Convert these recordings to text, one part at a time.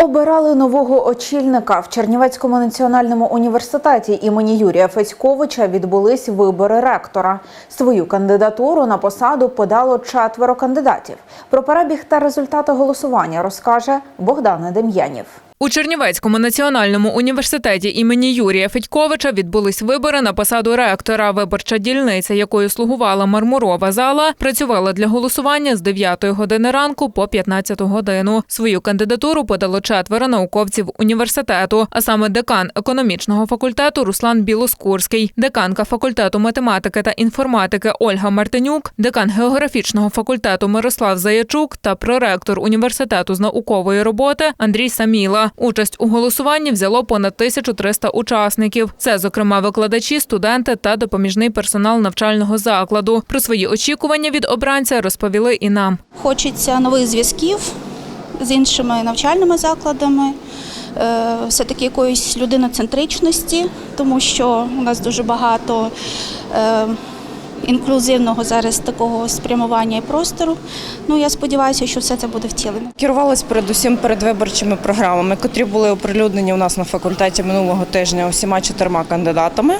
Обирали нового очільника в Чернівецькому національному університеті імені Юрія Федьковича відбулись вибори ректора. Свою кандидатуру на посаду подало четверо кандидатів. Про перебіг та результати голосування розкаже Богдан Дем'янів. У Чернівецькому національному університеті імені Юрія Федьковича відбулись вибори на посаду ректора. Виборча дільниця, якою слугувала мармурова зала, працювала для голосування з 9 години ранку по 15 годину. Свою кандидатуру подало четверо науковців університету, а саме декан економічного факультету Руслан Білоскурський, деканка факультету математики та інформатики Ольга Мартинюк, декан географічного факультету Мирослав Заячук та проректор університету з наукової роботи Андрій Саміла. Участь у голосуванні взяло понад 1300 учасників. Це, зокрема, викладачі, студенти та допоміжний персонал навчального закладу. Про свої очікування від обранця розповіли і нам. Хочеться нових зв'язків з іншими навчальними закладами, е, все-таки якоїсь людиноцентричності, тому що у нас дуже багато е, інклюзивного зараз такого спрямування і простору. Ну я сподіваюся, що все це буде втілено. Керувалась передусім передвиборчими програмами, котрі були оприлюднені у нас на факультеті минулого тижня усіма чотирма кандидатами.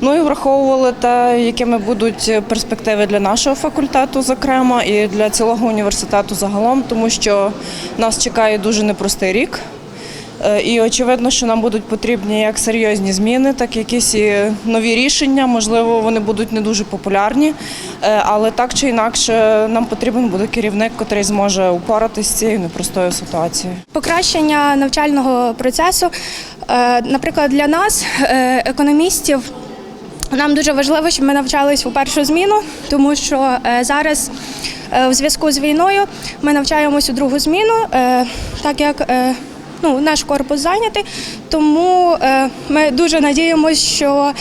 Ну і враховували те, якими будуть перспективи для нашого факультету, зокрема, і для цілого університету загалом, тому що нас чекає дуже непростий рік. Е, І очевидно, що нам будуть потрібні як серйозні зміни, так і якісь нові рішення. Можливо, вони будуть не дуже популярні, е, але так чи інакше нам потрібен буде керівник, який зможе упоратися з цією непростою ситуацією. покращення навчального процесу. Е, Наприклад, для нас, економістів, нам дуже важливо, щоб ми навчались у першу зміну, тому що зараз в зв'язку з війною ми навчаємось у другу зміну, так як ну, наш корпус зайнятий. Тому е, ми дуже надіємося, що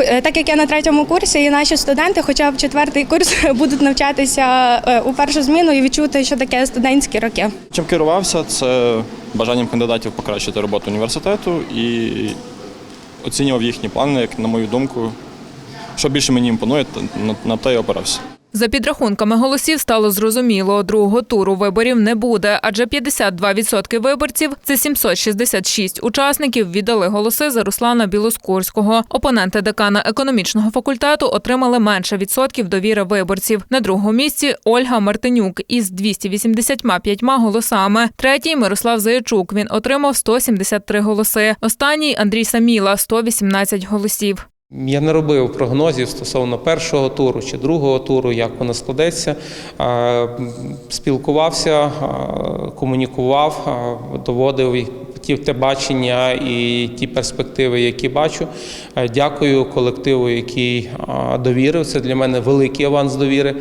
е, так як я на третьому курсі, і наші студенти, хоча б четвертий курс, будуть навчатися е, у першу зміну і відчути, що таке студентські роки. Чим керувався, це бажанням кандидатів покращити роботу університету і оцінював їхні плани, як на мою думку, що більше мені імпонує, на, те й опирався. За підрахунками голосів стало зрозуміло, другого туру виборів не буде, адже 52% виборців це 766 учасників віддали голоси за Руслана Білоскурського. Опоненти декана економічного факультету отримали менше відсотків довіри виборців. На другому місці Ольга Мартинюк із 285 голосами. Третій Мирослав Заячук. Він отримав 173 голоси. Останній Андрій Саміла 118 голосів. Я не робив прогнозів стосовно першого туру чи другого туру, як воно складеться. Спілкувався, комунікував, доводив ті те бачення і ті перспективи, які бачу. Е, Дякую колективу, який довірив. Це для мене великий аванс довіри.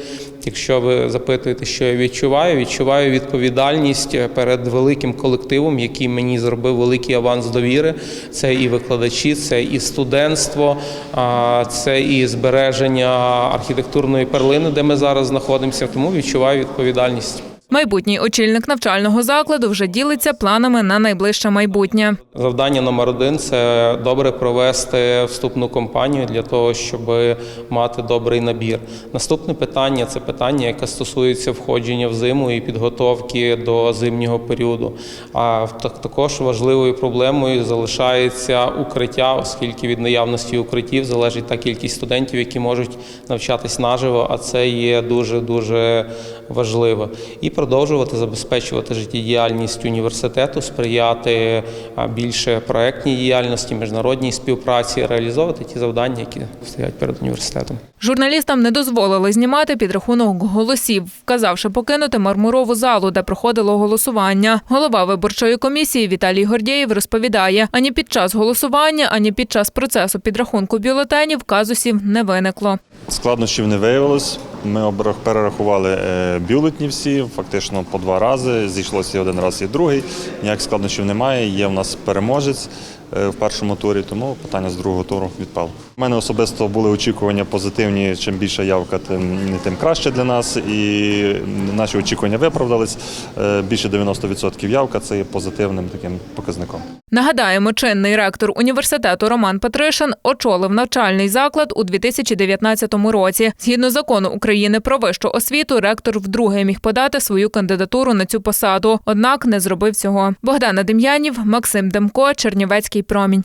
Якщо ви запитуєте, що я відчуваю, відчуваю відповідальність перед великим колективом, який мені зробив великий аванс довіри. Це і викладачі, це і студентство, це і збереження архітектурної перлини, де ми зараз знаходимося. Тому відчуваю відповідальність. Майбутній очільник навчального закладу вже ділиться планами на найближче майбутнє. Завдання номер один це добре провести вступну кампанію для того, щоб мати добрий набір. Наступне питання це питання, яке стосується входження в зиму і підготовки до зимнього періоду. А також важливою проблемою залишається укриття, оскільки від наявності укриттів залежить та кількість студентів, які можуть навчатись наживо, а це є дуже дуже важливо. І продовжувати забезпечувати життєдіяльність університету, сприяти більше проектній діяльності, міжнародній співпраці, реалізовувати ті завдання, які стоять перед університетом. Журналістам не дозволили знімати підрахунок голосів, вказавши покинути мармурову залу, де проходило голосування. Голова виборчої комісії Віталій Гордєєв розповідає: ані під час голосування, ані під час процесу підрахунку бюлетенів казусів не виникло. Складнощів не виявилось. Ми перерахували е, бюлетні всі, фактично по два рази. Зійшлося один раз, і другий. Ніяких складнощів немає. Є в нас переможець в першому турі, тому питання з другого туру відпало. У мене особисто були очікування позитивні. Чим більша явка, тим, тим краще для нас. І наші очікування виправдались. Е, Більше 90% явка це є позитивним таким показником. Нагадаємо, чинний ректор університету Роман Петришин очолив навчальний заклад у 2019 році. Згідно закону України про вищу освіту, ректор вдруге міг подати свою кандидатуру на цю посаду, однак не зробив цього. Богдана Дем'янів, Максим Демко, Чернівецький промінь.